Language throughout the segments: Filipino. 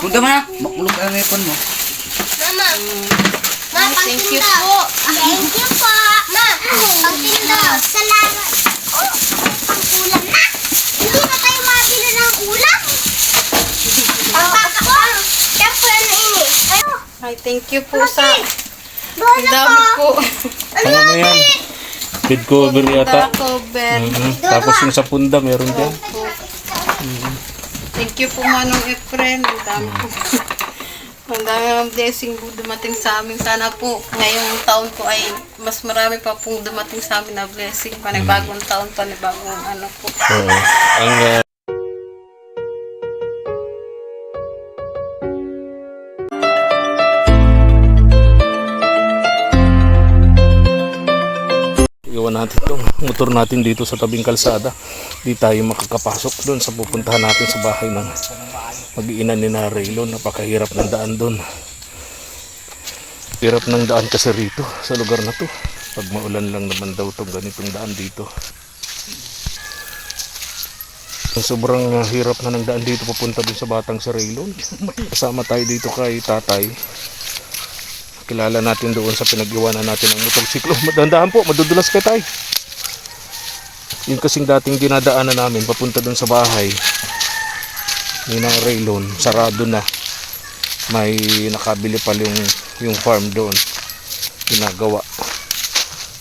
Punta mo na. Makulog ang ipon mo. Mama. Ma, Thank you po. Thank you po. Ma, pangtinda. Salamat. Oh, ang ulam na. Hindi na tayo mabili ng ulam. Papa, Siyempre na ini. Ano? Ay, thank you po sa... Ang dami po. Ano na yan? Bed cover yata. cover. Mhm. Tapos yung sa punda meron dyan. Thank you po Manong Efren. Ang dami po. Ang dami ng blessing po dumating sa amin. Sana po ngayong taon po ay mas marami pa pong dumating sa amin na blessing. Panibagong taon, panibagong ano po. Oo. Ang ah, Iwan natin itong motor natin dito sa tabing kalsada. Di tayo makakapasok doon sa pupuntahan natin sa bahay ng mag-iinan ni na Raylon. Napakahirap ng daan doon. Hirap ng daan kasi rito sa lugar na to. Pag maulan lang naman daw itong ganitong daan dito. Sobrang hirap na ng daan dito papunta dun sa batang sa Raylon. Kasama tayo dito kay tatay. Kilala natin doon sa pinag-iwanan natin ng motorsiklo. Madandahan po, madudulas ka tay. Yung kasing dating dinadaanan namin papunta dun sa bahay ni na Raylon, sarado na. May nakabili pa yung, yung farm doon. Ginagawa.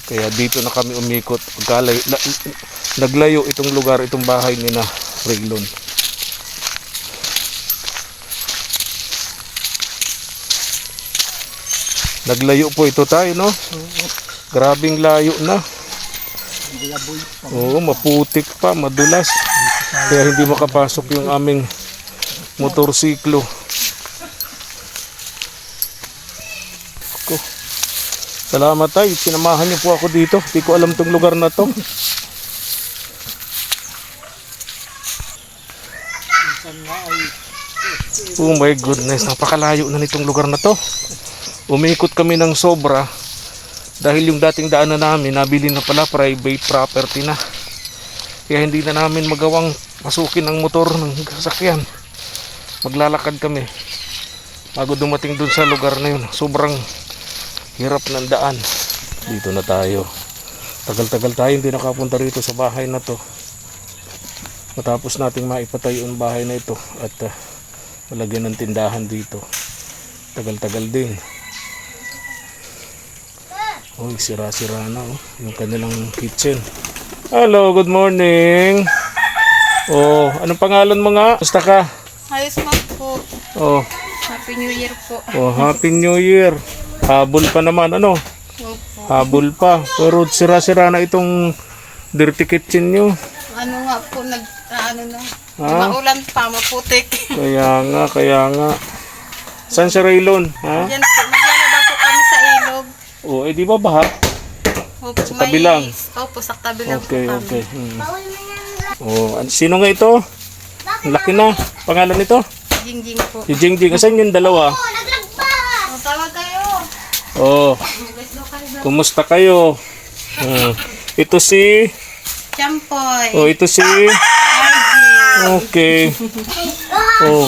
Kaya dito na kami umikot. Pagkalay, la, naglayo itong lugar, itong bahay ni na Raylon. Naglayo po ito tayo, no? Grabing layo na. Oo, maputik pa, madulas. Kaya hindi makapasok yung aming motorsiklo. Ko. Salamat tay, sinamahan niyo po ako dito. Hindi ko alam tong lugar na to. Oh my goodness, napakalayo na nitong lugar na to. Umikot kami ng sobra dahil yung dating daanan namin nabili na pala private property na. Kaya hindi na namin magawang pasukin ang motor ng sasakyan. Maglalakad kami. Bago dumating dun sa lugar na yun, sobrang hirap ng daan. Dito na tayo. Tagal-tagal tayo hindi nakapunta rito sa bahay na to. Matapos nating maipatayo ang bahay na ito at uh, malagyan ng tindahan dito. Tagal-tagal din. Uy, sira-sira na oh. Yung kanilang kitchen. Hello, good morning. Oh, anong pangalan mo nga? Basta ka? Ayos man po. Oh, Happy New Year po. oh, Happy New Year. Habol pa naman, ano? Opo. Habol pa. Pero sira-sira na itong dirty kitchen nyo. Ano nga po, nag, ano na. Ha? Maulan pa, maputik. Kaya nga, kaya nga. San si Raylon? Ha? Yan po, ilog. Oh, eh di ba baha? Opo, Sa tabi lang? Opo, sa tabi lang Okay, po kami. okay. Hmm. Oh, an- sino nga ito? Ang laki na. Pangalan nito? Jingjing po. Si Jingjing. Asan yung dalawa? Oh. O, tawag kayo. Oh, Let's go kayo. kumusta kayo? Hmm. Ito si... Champoy. Oh, ito si... Okay. Oh.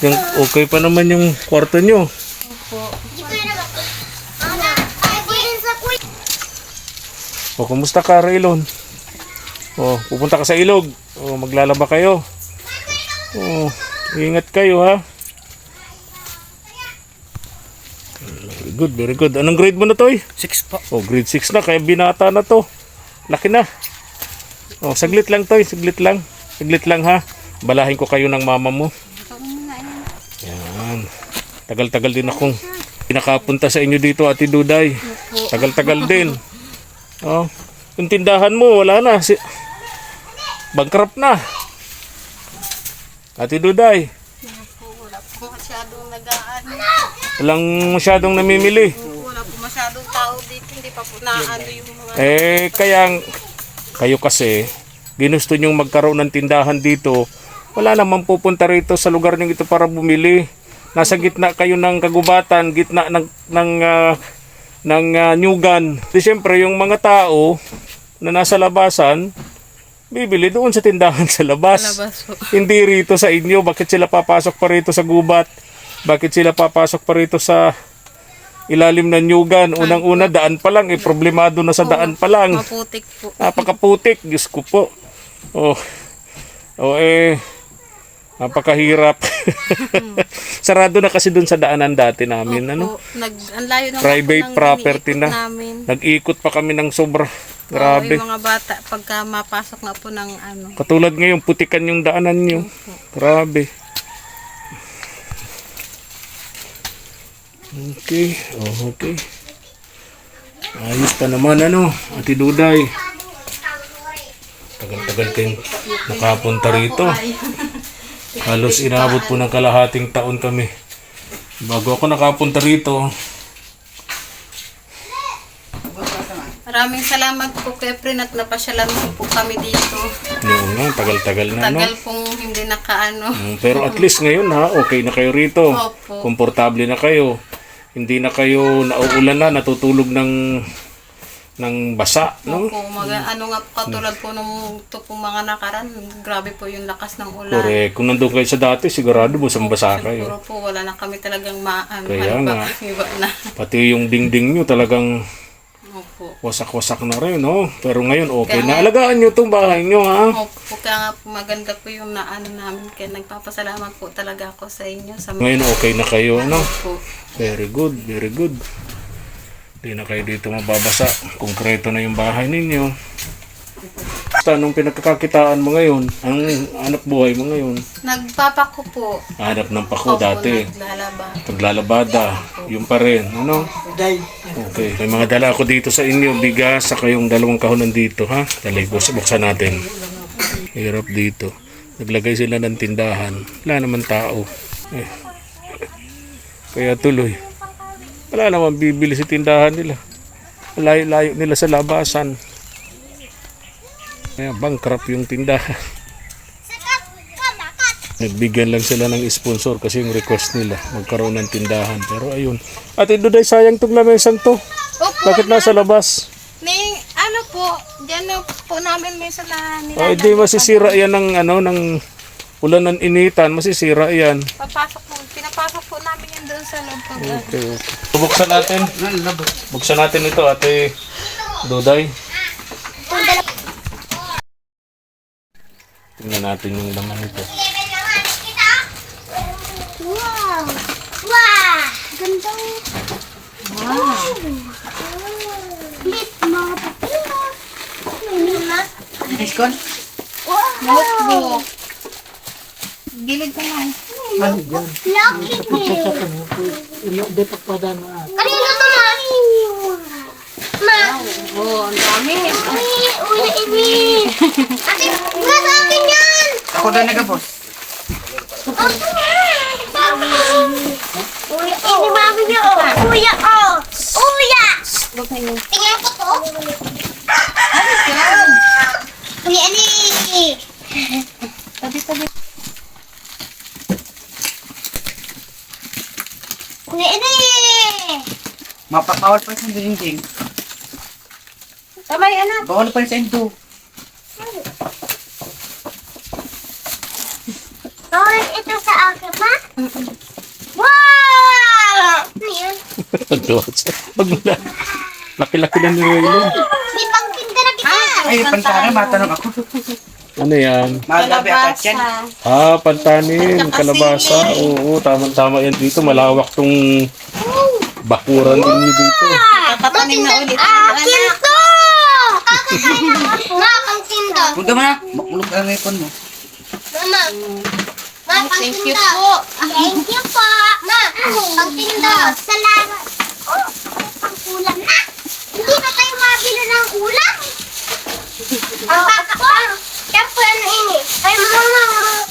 Yung, okay pa naman yung kwarto nyo. Opo. O, kumusta ka, Raylon? O, pupunta ka sa ilog. O, maglalaba kayo. O, ingat kayo, ha? Very good, very good. Anong grade mo na, Toy? Six po. O, grade 6 na, kaya binata na to. Laki na. O, saglit lang, Toy. Saglit lang. Saglit lang, ha? Balahin ko kayo ng mama mo. Yan. Tagal-tagal din akong pinakapunta sa inyo dito, Ate Duday. Tagal-tagal din. Oh, yung tindahan mo, wala na. Si... Bankrupt na. Ate Duday, wala po masyadong nagaan. walang masyadong namimili. Wala po masyadong tao dito. Hindi pa po naano yung mga... Eh, kaya kayo kasi, ginusto nyong magkaroon ng tindahan dito, wala namang pupunta rito sa lugar nyo ito para bumili. Nasa gitna kayo ng kagubatan, gitna ng, ng, ah, ng ah, nyugan. Di syempre, yung mga tao na nasa labasan, Bibili doon sa tindahan sa labas. Labas. Hindi rito sa inyo. Bakit sila papasok pa rito sa gubat? Bakit sila papasok pa rito sa ilalim ng nyugan? Unang-una, daan pa lang. Eh, problemado na sa daan pa lang. Maputik po. Napakaputik. Diyos ko po. Oh, oh eh, napakahirap. Sarado na kasi doon sa daanan dati namin. Ano? Po, nag, ang layo na Private ng property na. Namin. Nag-ikot pa kami ng sobra. Oo, Grabe. yung mga bata, pagka mapasok na po ng ano. Katulad ngayon, putikan yung daanan nyo. Grabe. Okay. Oh, okay. Ayos pa naman ano, Ate Duday. Tagal-tagal kayong nakapunta rito. Halos inabot po ng kalahating taon kami. Bago ako nakapunta rito, Maraming salamat po kay Prin at napasyalan mo po kami dito. noon nga, tagal-tagal na no. Tagal pong hindi nakaano. Mm, Pero at least ngayon ha, okay na kayo rito. Opo. Komportable na kayo. Hindi na kayo nauulan na, natutulog ng ng basa, no? Opo, mga, ano nga po katulad po nung ito pong mga nakaran, grabe po yung lakas ng ulan. Correct. Kung nandun kayo sa dati, sigurado basang basa kayo. Siguro po wala na kami talagang ma ano, Kaya nga. na. Pati yung dingding nyo talagang Opo. wasak-wasak na rin, no? Pero ngayon, okay na. Alagaan nyo itong bahay nyo, ha? Opo, kaya nga po maganda po yung naano namin. Kaya nagpapasalamat po talaga ako sa inyo. Sa mga Ngayon, okay na kayo, no? po. Very good, very good. Hindi na kayo dito mababasa. Konkreto na yung bahay ninyo. Basta anong pinagkakakitaan mo ngayon? Anong anak buhay mo ngayon? Nagpapako po. Hanap ng pako Opo, dati. naglalaba. Paglalabada. Yung pa rin. Ano? Okay. May mga dala ako dito sa inyo. Bigas sa kayong dalawang kahonan dito. Ha? Dali, bus- buksan natin. Hirap dito. Naglagay sila ng tindahan. Wala naman tao. Eh. Kaya tuloy. Wala naman bibili sa tindahan nila. Layo-layo nila sa labasan. Kaya bankrupt yung tindahan. Nagbigyan lang sila ng sponsor kasi yung request nila magkaroon ng tindahan. Pero ayun. Ate Duday, sayang tong lamesang to. Opo, Bakit nasa labas? may ano po, dyan na po namin minsan na O nilalagay. hindi masisira yan ng ano ng ulan ng initan, masisira yan. Papasok po, pinapasok po namin doon sa loob pag Okay, okay. Buksan natin. Buksan natin ito, Ate Duday. Tingnan natin yung laman nito. Wow! Wow! Ganda. Wow! Lit, mga papila. May Iskon? Wow! notebook. Gilid ko lang. Lucky me. Kanino to, ma? Ma? Oo, ang dami. Uy, uy, ini. Ate, nga sa akin yan. Ako daw nagabos. Uy, ini mami niya, oh. Uya, oh. Uya. Huwag na yung Tingnan ko to. Uy, ini. tabi-tabi. Uy, ini. Mapapawal pa sa dinding. Tamay, anak. Bawal pa sa indo. Orange ito sa akin, ma? Wow! Ano yan? Pagmula. Laki-laki na ni Waylon. May pangkinda na kita. Ay, pantara, matanong ako. Ano yan? Magabi apat yan. Ah, pantanin, kalabasa. Oo, tama-tama yan dito. Malawak tong bakuran ninyo dito. Tatanim na ulit. Akin to! Kakakain ako. Ma. Huwag ka na. Makulog ang ipon mo. Mama. Ma, Thank you pangkinda. po. Thank you po. Ma, pangkinda. Salamat. Oh, pangkulam na. Hindi na tayo mabili ng ulam. Ang baka po. Siyempre, ano ini? Ay, mama.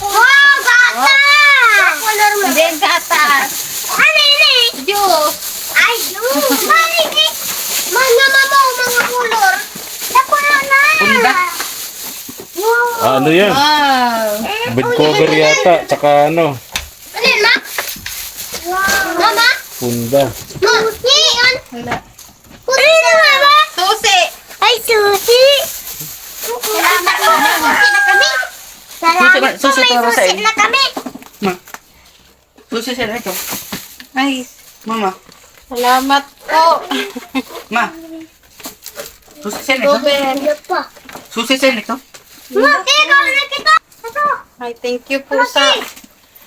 Wow, gata! Hindi, gatas. Ano ini? Diyos. Ay, yun. Mali. Mga mamaw, mga kulor. Ako na na. Punda. Wow. Ah, ano yan? Wow. Bed cover yata. Tsaka ano, Ano yun, ma? Wow. Mama? punda. Ma, yan. Wala. Ano yun, mama? Susi. Ay, susi. Salamat po. May susi na kami. Salamat Susi na- po. May susi na kami. Ma. Susi sila ito. Ay, Mama. Salamat po. Ma. Susi sila ito. Ruben. Ano po? Susi sila ito. Ma, ikaw na kita. Ito. Ay, thank you po sa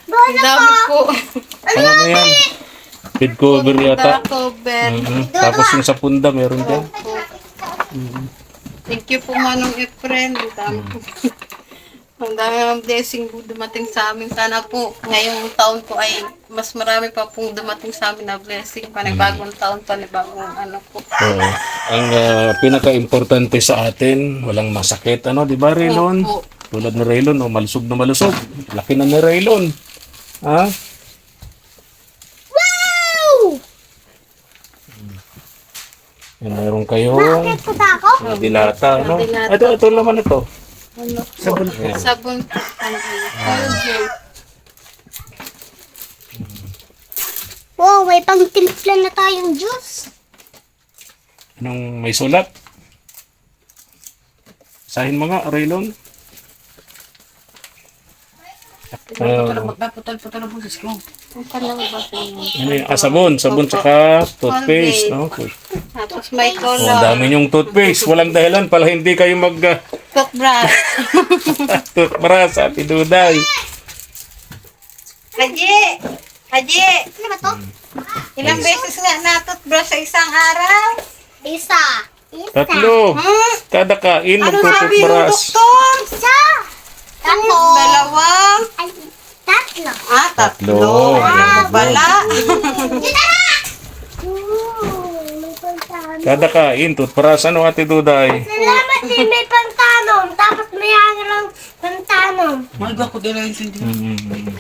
Bola dami po. Ano na yan? Bed cover yata. cover. Mhm. Tapos yung sa punda meron dyan. Thank you po Manong Efren. Ang dami po. Ang dami ng blessing po dumating sa amin. Sana po ngayong taon po ay mas marami pa pong dumating sa amin na blessing. Panibagong taon, panibagong ano po. Oo. Ang ah, pinaka-importante sa atin, walang masakit. Ano, di ba, Raylon? Opo. Tulad ni Raylon, oh, malusog na malusog. Laki na ni Raylon. Ha? Wow! Meron kayong Ito ba ako? mga dilata, no? Dilata. Ito, ito naman ito. Ano po? Sabon. Ayan. Sabon po. Yun? Wow, may pang timpla na tayong juice. Anong may sulat? Sahin mo nga, Raylon. Uh, Magpaputal-putal ang busis ko. Ang palang ba yun? ano yung ah, sabon? Sabon tsaka toothpaste, no? Tapos may Oh, ang color. dami yung toothpaste. Walang dahilan pala hindi kayo mag uh, Toothbrush. toothbrush at iduday. Haji! Haji! Ano ba to? Ilang beses nga na toothbrush sa isang araw? Isa. Isa. Tatlo. Hmm? Kada kain, Ano sabi yung magtutoothbrush. doktor? Isa. Tatlo. Dalawang? Ay, tatlo. Ah, tatlo. Tatlo. Ano Bala. Dito na! Ooh, may pantanom. Kada kain, toothbrush. Ano ate Duday? Salamat din may pantanom. Tapos may hangarang pantanom. Mga ko din na yung sindi. Mm-hmm.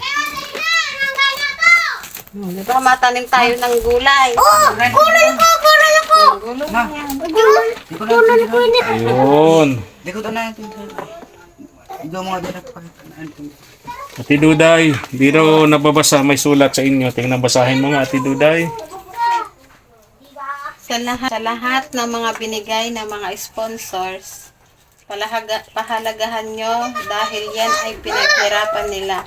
Di ba matanim tayo ng gulay? Oh, kulay ko, kulay ko. Ma. Di ko na yung sindi. Ayun. Di ko na yung sindi. Di ko mga direct pa. Ate Duday, di raw nababasa. May sulat sa inyo. Tingnan basahin mo nga, Ate Duday. Sa lahat, sa lahat ng mga binigay ng mga sponsors, palahaga, pahalagahan nyo dahil yan ay pinaghirapan nila.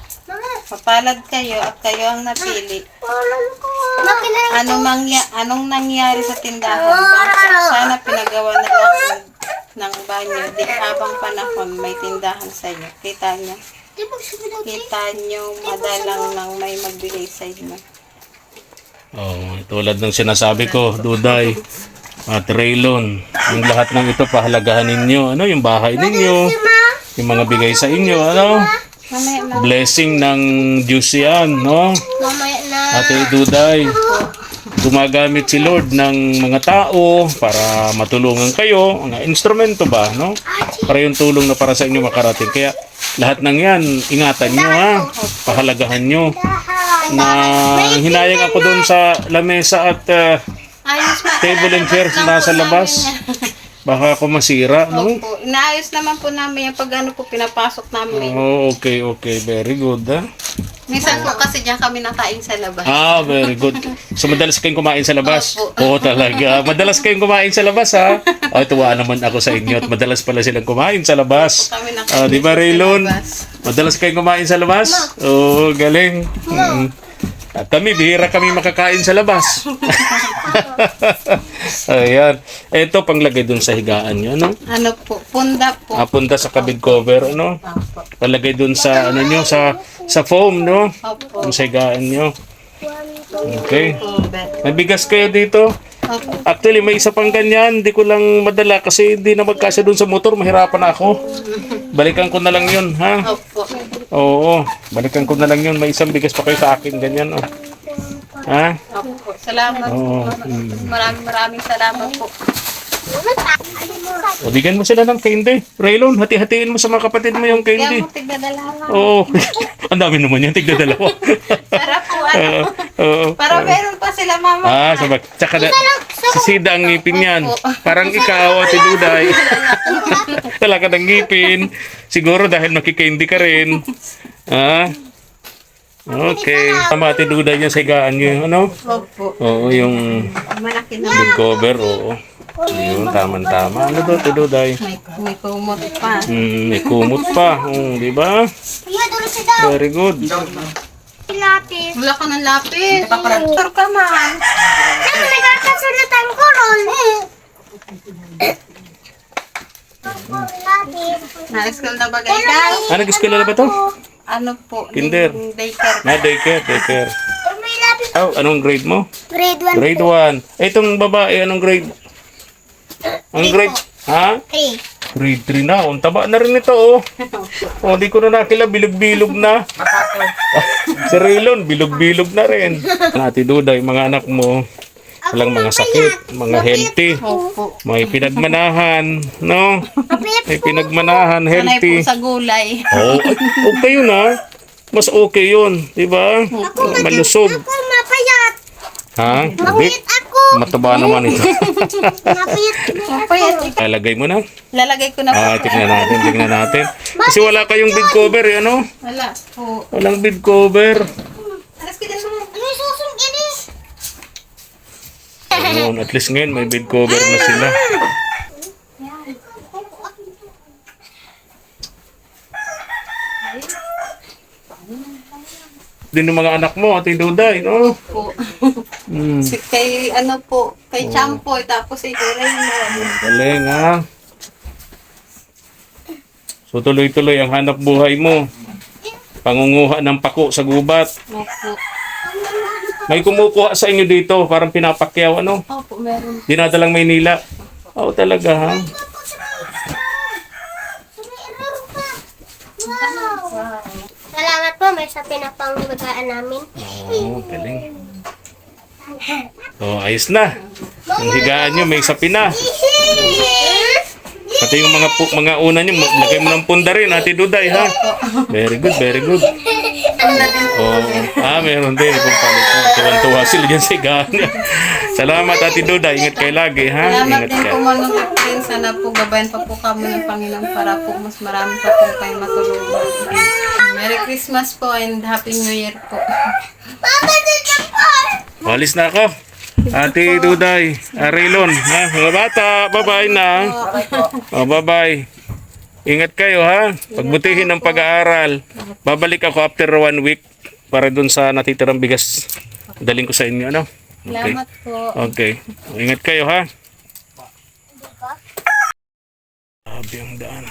Mapalad kayo at kayo ang napili. Kulay ko. Makinig. Ano mangya, anong nangyari sa tindahan? Sana pinagawa na lang ng banyo di habang panahon may tindahan sa inyo. Kita nyo, Kita nyo madalang nang may magbigay sa inyo. Oh, tulad ng sinasabi ko, Duday. At Raylon, yung lahat ng ito pahalagahan ninyo. Ano, yung bahay ninyo, yung mga bigay sa inyo, ano? Blessing ng Diyos yan, no? Ate Duday, gumagamit si Lord ng mga tao para matulungan kayo, mga instrumento ba, no? Para yung tulong na para sa inyo makarating. Kaya lahat ng yan, ingatan nyo ha, pahalagahan nyo. Na hinayang ako doon sa lamesa at uh, table and chairs na nasa labas. Baka ako masira, no? Opo. Inaayos naman po namin yung pag ano po pinapasok namin. Oh, okay, okay. Very good, ha? Minsan po kasi diyan kami nakain sa labas. Ah, very good. So, madalas kayong kumain sa labas? Opo. Oo, talaga. Madalas kayong kumain sa labas, ha? O, tuwa naman ako sa inyo at madalas pala silang kumain sa labas. Kami nakain Ah, di ba, sa Raylon? labas. Madalas kayong kumain sa labas? Oo, galing. Mm. At kami, bihira kami makakain sa labas. Ayan. Ito, panglagay dun sa higaan nyo, no? Ano po, punda po. Apunta sa kabid cover, ano? Opo. Palagay dun sa, ano nyo, sa, sa foam, no? Opo. Sa higaan nyo. Okay. May bigas kayo dito. Opo. Actually, may isa pang ganyan. Hindi ko lang madala kasi hindi na magkasya dun sa motor. Mahirapan ako. Balikan ko na lang yun, ha? Opo. Oo, balikan ko na lang yun. May isang bigas pa kayo sa akin, ganyan, oh. Ha? Opo. Salamat Oo. po. Maraming maraming salamat po. O, bigyan mo sila ng candy. Raylon, hati-hatiin mo sa mga kapatid mo yung Kaya candy. mo tigdadalawa. Oo. Ang dami naman yan, tigda dalawa. Para po ano. Oo. Para meron pa sila mama. Ah, sabag. Tsaka na, sisida ang ngipin yan. Parang ikaw, Ate Duday. Talaga ng ngipin. Siguro dahil makikindi ka rin. Ah. Okay. Tama, Ate Duday yung sa higaan nyo. Ano? Opo. Oo, yung Malaki na. bed cover, oo. Yun, tama-tama. Ano daw, Tiduday? May, may kumot pa. Hmm, may kumot pa. Hmm, di ba? Very good. Lapis. Wala ka ng lapis. Doktor ka man. Ano, may kakasulatan ko ron. Lapis. Na-school na ba kayo? Ah, nag-eskwela na ba to? Ano po? Kinder. Daycare. Na, daycare, daycare. Oh, anong grade mo? Grade 1. Grade 1. Eh, itong babae, anong grade? Ang grade? Ha? 3. Grade 3 na. Ang taba na rin ito, oh. Oh, di ko na nakila, bilog-bilog na. si Raylon, bilog-bilog na rin. Nati Duday, mga anak mo, walang mga sakit, mga healthy, may pinagmanahan, no? May pinagmanahan, Sanay po healthy. sa gulay. Oh, ay, okay yun ha. Mas okay yun, di ba? Malusog. ako, mapayat. Ha? Hindi. Mapayat ako. Mataba naman ito. Mapayat. Lalagay mo na. Lalagay ko na po. Ah, tignan natin, tignan natin. Kasi wala kayong bed cover, eh, ano? Wala po. Walang bed cover. Alas mo. Ano susong ini? Ayun, at least ngayon may bed cover na sila. Din ng mga anak mo, Ate Duday, no? Po. Si kay ano po, kay Champoy tapos si Raymond. Galing ha. So tuloy-tuloy ang hanap buhay mo. Pangunguha ng pako sa gubat. Opo. May kumukuha sa inyo dito, parang pinapakyaw ano. Opo, meron. Dinadalang Maynila. Oo talaga ha. Wow. Salamat po, may sa pinapangbagaan namin. Oo, galing. Oh, ayos na. Ang higaan nyo, may sapi na. Pati yung mga mga una nyo, lagay mo ng punda rin, Ate Duday, ha? Very good, very good. Oh, ah, meron din. Kung palit mo. Tuwan-tuwa sila dyan sa higaan nyo. Salamat, Ate Duday. Ingat kayo lagi, ha? Salamat Ingat din ka. po Manong Efren. Sana po gabayan pa po kami ng Panginoon para po mas marami pa po kayo matulungan. Merry Christmas po and Happy New Year po. Papa, dito po! Walis na ako. Ate Duday, Arilon, ha? Mga bata, bye-bye na. Oh, bye-bye. Ingat kayo ha. Pagbutihin ng pag-aaral. Babalik ako after one week para dun sa natitirang bigas. Daling ko sa inyo, ano? Okay. Salamat po. Okay. Ingat kayo ha. Grabe ang daan.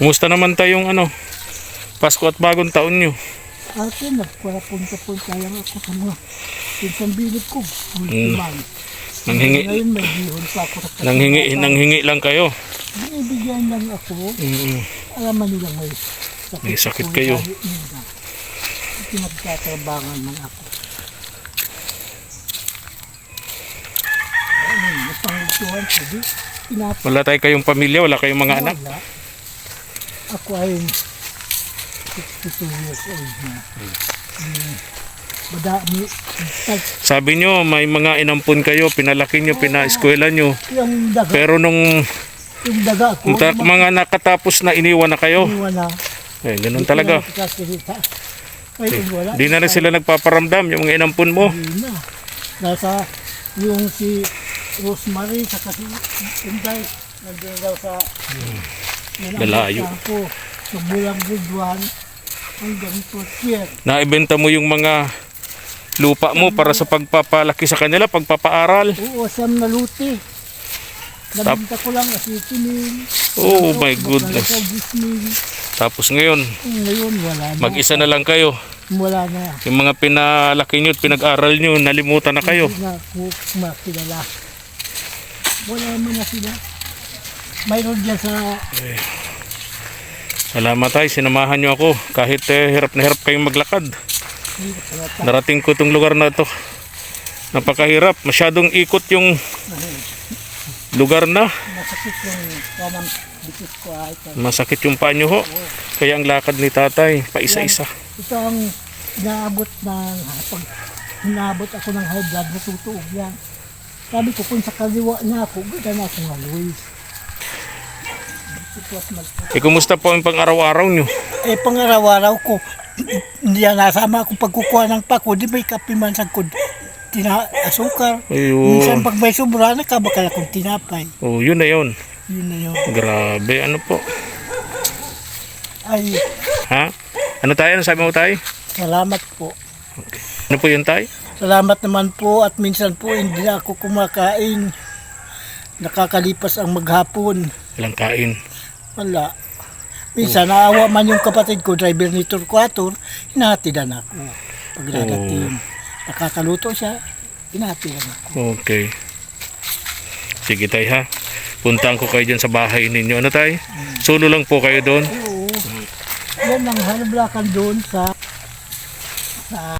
Kumusta naman tayong ano? Pasko at bagong taon nyo? Ate, nagparapunta-punta lang ako sa mga pinsang ko. Mm. Nanghingi, Ngayon may pa ako sa nanghingi, nanghingi lang kayo. Binibigyan lang ako. Mm-mm. Alaman nila may sakit. May sakit kayo. nila. Pinagtatrabangan man ako. Ano, napangutuhan ko. Di, pinap- Wala tayo kayong pamilya, wala kayong mga anak. wala. Ako ay 62 years old na. Hmm. Madami. Sabi nyo, may mga inampun kayo, pinalaki nyo, pina-eskwela nyo. Yung daga, Pero nung yung daga ko, ta- mga nakatapos na iniwan na kayo, wala. eh, ganun talaga. Wala. Di na rin sila nagpaparamdam, yung mga inampun mo. Hindi na. Nasa yung si Rosemary sa kasi Inday nandiyan daw sa yan ang Lalayo. Ako, magmulang grade 1 hanggang 4th year. Naibenta mo yung mga lupa mo para sa pagpapalaki sa kanila, pagpapaaral. Oo, siyam na luti. Nabinta ko lang kasi mil. Oh my goodness. 10 mil. Tapos ngayon, Ngayon wala na. mag-isa na lang kayo. Wala na. Yung mga pinalaki nyo at pinag-aral nyo, nalimutan na kayo. Hindi na makilala. Wala man na sila. Mayroon dyan sa Salamat tayo, sinamahan nyo ako. Kahit eh, hirap na hirap kayong maglakad. Narating ko itong lugar na to. Napakahirap. Masyadong ikot yung lugar na. masakit yung kanang bikit ko ay Masakit yung paa nyo ho. Kaya ang lakad ni tatay, pa isa-isa. Ito ang inaabot ng pag inaabot ako ng high blood, natutuog yan. Sabi ko kung sa kaliwa niya ako, ganda na ako nga Luis. Eh, kumusta po ang pang-araw-araw nyo? Eh, pangaraw-araw ko, hindi nasama akong pagkukuha ng pako, di ba ikapi man sa kud. tina, asukar. Ayun. Minsan pag may sobra, nakabakal akong tinapay. Oh, yun na yun. Yun na yun. Grabe, ano po? Ay, Ha? Ano tayo? Ano sabi mo tayo? salamat po. Ano po yun tayo? Salamat naman po at minsan po hindi na ako kumakain. Nakakalipas ang maghapon. Walang kain. Wala. Minsan naawa man yung kapatid ko, driver ni Turquator, hinahatidan ako. Pag dadating, nakakaluto siya, hinahatidan ako. Okay. Sige tayo ha. Puntaan ko kayo dyan sa bahay ninyo. Ano tayo? Solo lang po kayo doon? Oo. Yan ang halablakan doon sa